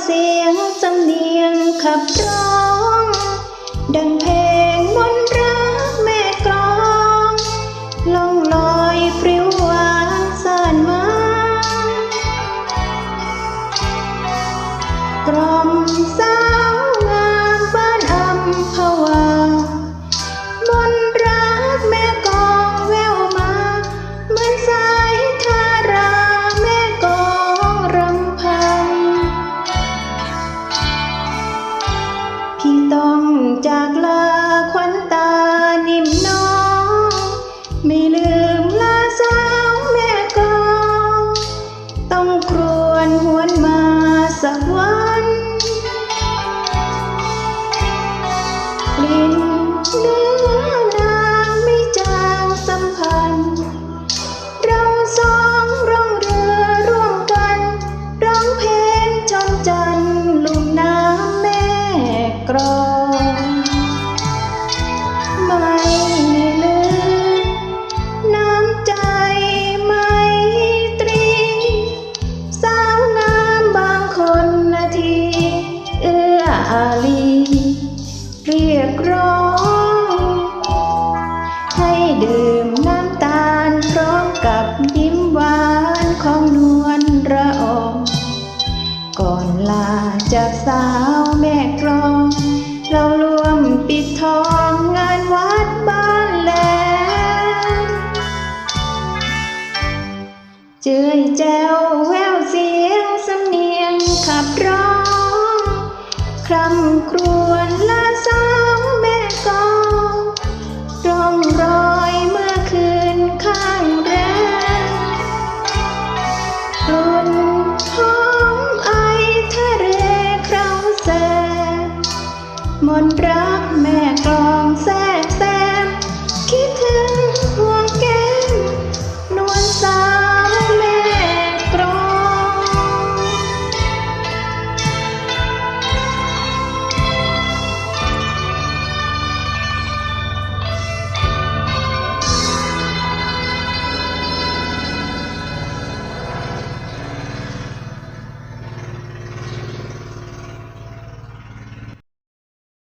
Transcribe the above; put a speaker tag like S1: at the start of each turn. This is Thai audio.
S1: I siêng จากลาควันตานิ่มน้อง ไม่ลืมลาสาวแม่กองต้องครวนหวนมาสักวันกลิ่นเนื้อนางไม่จางสัมพันธ์ เราสองร่องเรือร่วมกัน ร้องเพลงชมจันลุ่มน้ำแม่กรอง อื้ออารีเรียกร้อง ให้ดื่มน้ำตาลพร้อมกับยิ้มหวานของนวลระอมก่อนลาจากสาวแม่กลอง เรารวมปิดทองงานวัดบ้านแหลมเจยแจ้ว คร่ำครวญละสองแม่กองร้องรอยเมื่อคืนข้างแรงกลุ่นหอมไอทะเลคราแสมนรักแม่กองแส